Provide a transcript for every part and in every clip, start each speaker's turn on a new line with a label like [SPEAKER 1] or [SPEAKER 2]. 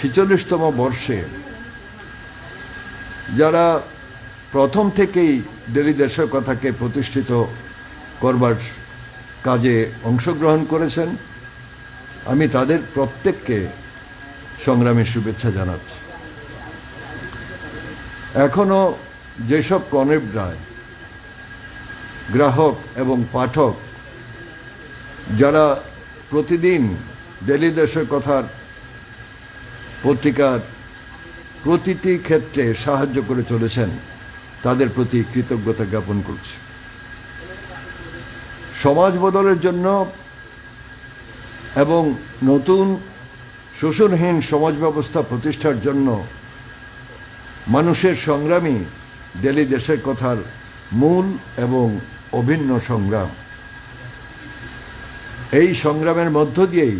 [SPEAKER 1] ছিচল্লিশতম বর্ষে যারা প্রথম থেকেই ডেলি দেশের কথাকে প্রতিষ্ঠিত করবার কাজে অংশগ্রহণ করেছেন, আমি তাদের প্রত্যেককে সংগ্রামের শুভেচ্ছা জানাচ্ছি। এখনও যেসব কনেবরায় গ্রাহক এবং পাঠক, যারা প্রতিদিন ডেলি দেশের কথার পত্রিকার প্রতিটি ক্ষেত্রে সাহায্য করে চলেছেন, তাদের প্রতি কৃতজ্ঞতা জ্ঞাপন করছি। সমাজ বদলের জন্য এবং নতুন শোষণহীন সমাজ ব্যবস্থা প্রতিষ্ঠার জন্য মানুষের সংগ্রামী ডেলি দেশের কথার মূল এবং অভিন্ন সংগ্রাম। এই সংগ্রামের মধ্য দিয়েই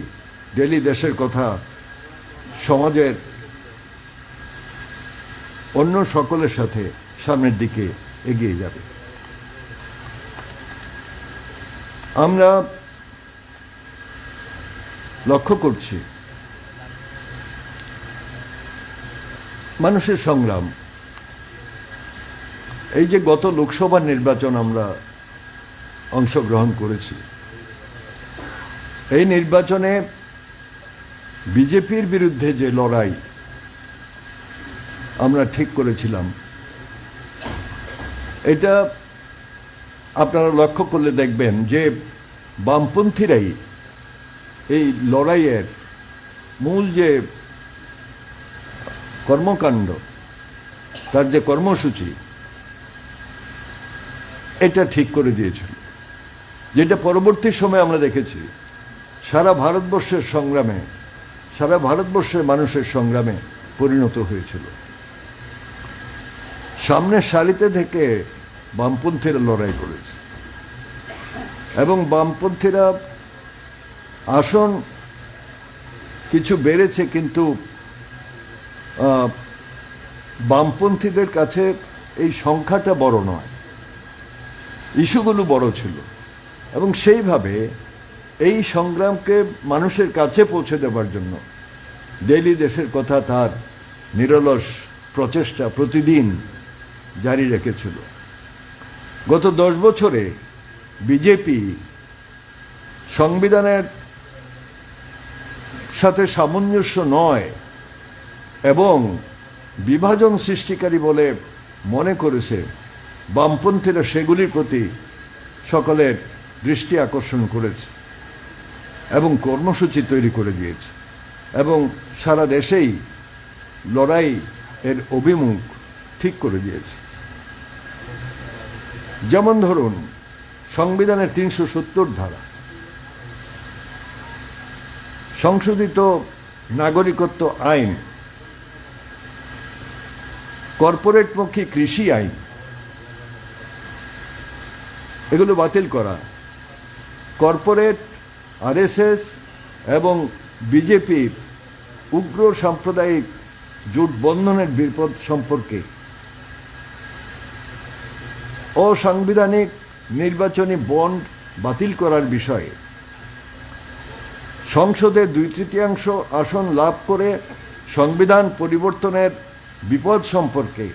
[SPEAKER 1] ডেলি দেশের কথা সমাজের অন্য সকলের সাথে সামনের দিকে এগিয়ে যাবে। আমরা লক্ষ্য করছি, মানুষের সংগ্রাম। এই যে গত লোকসভা নির্বাচন আমরা অংশগ্রহণ করেছি, এই নির্বাচনে বিজেপির বিরুদ্ধে যে লড়াই, আমরা ঠিক করেছিলাম। এটা আপনারা লক্ষ্য করলে দেখবেন যে বামপন্থীরাই এই লড়াইয়ের মূল যে কর্মকাণ্ড, তার যে কর্মসূচি, এটা ঠিক করে দিয়েছিল। যেটা পরবর্তী সময়ে আমরা দেখেছি, সারা ভারতবর্ষের সংগ্রামে সারা ভারতবর্ষের মানুষের সংগ্রামে পরিণত হয়েছিল। সামনের সারিতে থেকে বামপন্থীরা লড়াই করেছে। এবং বামপন্থীরা আসন কিছু বেড়েছে কিন্তু বামপন্থীদের কাছে এই সংখ্যাটা বড় নয়। ইস্যুগুলো বড় ছিল। এবং সেইভাবে এই সংগ্রামকে মানুষের কাছে পৌঁছে দেওয়ার জন্য। ডেইলি দেশের কথা তার নিরলস প্রচেষ্টা প্রতিদিন জারি রেখেছিল। গত দশ বছরে বিজেপি সংবিধানের সাথে সামঞ্জস্য নয় এবং বিভাজন সৃষ্টিকারী বলে মনে করেছে বামপন্থীরা সেগুলির প্রতি সকলের দৃষ্টি আকর্ষণ করেছে। এবং কর্মসূচি তৈরি করে দিয়েছে। এবং সারা দেশেই লড়াই এর অভিমুখ ঠিক করে দিয়েছে। যেমন ধরুন, সংবিধানের তিনশো সত্তর ধারা। সংশোধিত নাগরিকত্ব আইন, কর্পোরেটমুখী কৃষি আইন, এগুলো বাতিল করা, কর্পোরেট আরএসএস এবং বিজেপির উগ্র সাম্প্রদায়িক জোট বন্ধনের বিপদ সম্পর্কে অসাংবিধানিক নির্বাচনী বন্ড বাতিল করার বিষয়ে সংসদে দুই তৃতীয়াংশ আসন লাভ করে সংবিধান পরিবর্তনের বিপদ সম্পর্কে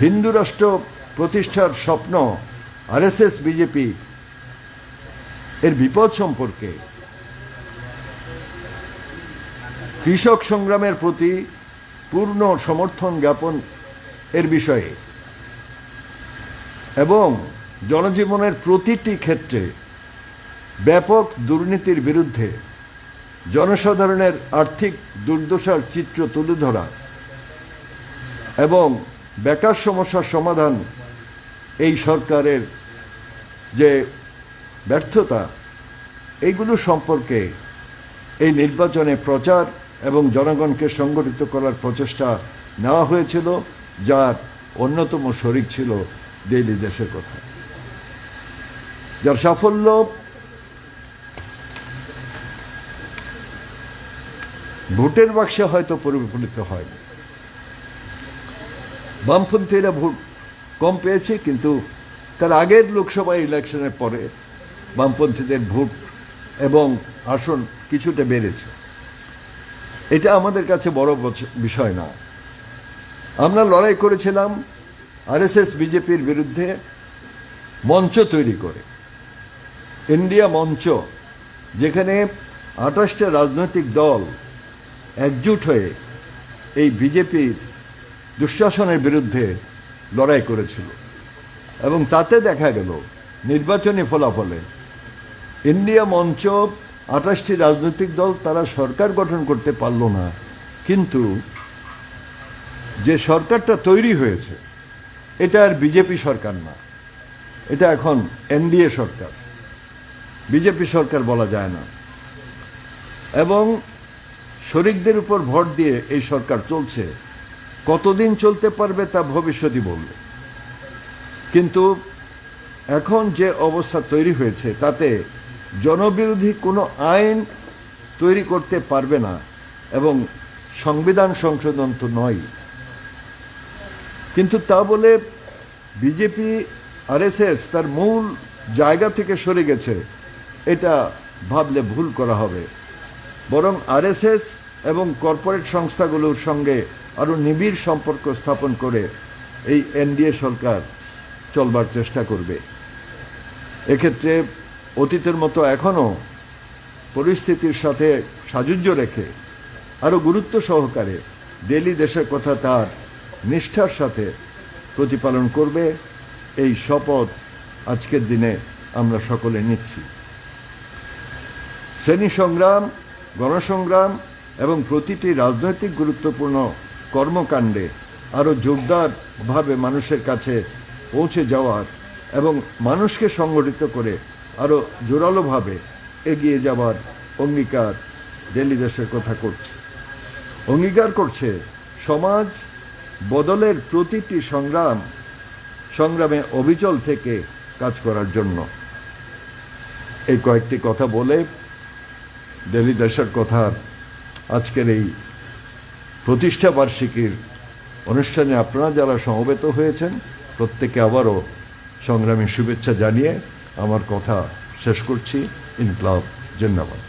[SPEAKER 1] হিন্দু রাষ্ট্র প্রতিষ্ঠার স্বপ্ন আরএসএস, বিজেপি এর বিপদ সম্পর্কে। কৃষক সংগ্রামের প্রতি পূর্ণ সমর্থন জ্ঞাপন এর বিষয়ে। এবং জনজীবনের প্রতিটি ক্ষেত্রে ব্যাপক দুর্নীতির বিরুদ্ধে জনসাধারণের আর্থিক দুর্দশার চিত্র তুলে ধরা এবং বেকার সমস্যার সমাধান এই সরকারের যে ব্যর্থতা, এইগুলো সম্পর্কে এই নির্বাচনে প্রচার এবং জনগণকে সংগঠিত করার প্রচেষ্টা নেওয়া হয়েছিল, যার অন্যতম শরিক ছিল ডেইলি দেশের কথা। যার সাফল্য ভোটের বাক্সে হয়তো পরিবর্তিত হয়নি। বামপন্থীরা ভোট কম পেয়েছে, কিন্তু তার আগের লোকসভা ইলেকশনের পরে বামপন্থীদের ভোট এবং আসন কিছুটা বেড়েছে। এটা আমাদের কাছে বড় বিষয় না। আমরা লড়াই করেছিলাম আরএসএস, বিজেপির বিরুদ্ধে মঞ্চ তৈরি করে। ইন্ডিয়া মঞ্চ, যেখানে আঠাশটা রাজনৈতিক দল একজুট হয়ে এই বিজেপির দুঃশাসনের বিরুদ্ধে লড়াই করেছিল। এবং তাতে দেখা গেল, নির্বাচনী ফলাফলে ইন্ডিয়া মঞ্চ আঠাশটি রাজনৈতিক দল তারা সরকার গঠন করতে পারল না। কিন্তু যে সরকারটা তৈরি হয়েছে, এটা আর বিজেপি সরকার না। এটা এখন এনডিএ সরকার। বিজেপি সরকার বলা যায় না। এবং শরিকদের উপর ভোট দিয়ে এই সরকার চলছে। কতদিন চলতে পারবে তা ভবিষ্যতই বলবে। কিন্তু এখন যে অবস্থা তৈরি হয়েছে, তাতে জনবিরোধী কোনো আইন তৈরি করতে পারবে না এবং সংবিধান সংশোধন তো নয়। কিন্তু তা বলে বিজেপি, আরএসএস তার মূল জায়গা থেকে সরে গেছে, এটা ভাবলে ভুল করা হবে। বরং আরএসএস এবং কর্পোরেট সংস্থাগুলোর সঙ্গে আরও নিবিড় সম্পর্ক স্থাপন করে এই এনডিএ সরকার চলবার চেষ্টা করবে। এক্ষেত্রে অতীতের মতো এখনও পরিস্থিতির সাথে সাযুজ্য রেখে আরও গুরুত্ব সহকারে ডেলি দেশের কথা তার নিষ্ঠার সাথে প্রতিপালন করবে, এই শপথ আজকের দিনে আমরা সকলে নিচ্ছি। শ্রেণি সংগ্রাম, গণসংগ্রাম এবং প্রতিটি রাজনৈতিক গুরুত্বপূর্ণ কর্মকাণ্ডে আরও জোরদারভাবে মানুষের কাছে পৌঁছে যাওয়ার এবং মানুষকে সংগঠিত করে আরও জোরালোভাবে এগিয়ে যাওয়ার অঙ্গীকার ডেলি দেশের কথা করছে। অঙ্গীকার করছে, সমাজ বদলের প্রতিটি সংগ্রাম, সংগ্রামে অবিচল থেকে কাজ করার জন্য। এই কয়েকটি কথা বলে ডেলি দেশের কথার আজকের এই প্রতিষ্ঠা বার্ষিকীর অনুষ্ঠানে আপনারা যারা সমবেত হয়েছেন প্রত্যেকে আবারও সংগ্রামী শুভেচ্ছা জানিয়ে আমার কথা শেষ করছি। ইনকলাব জিন্দাবাদ।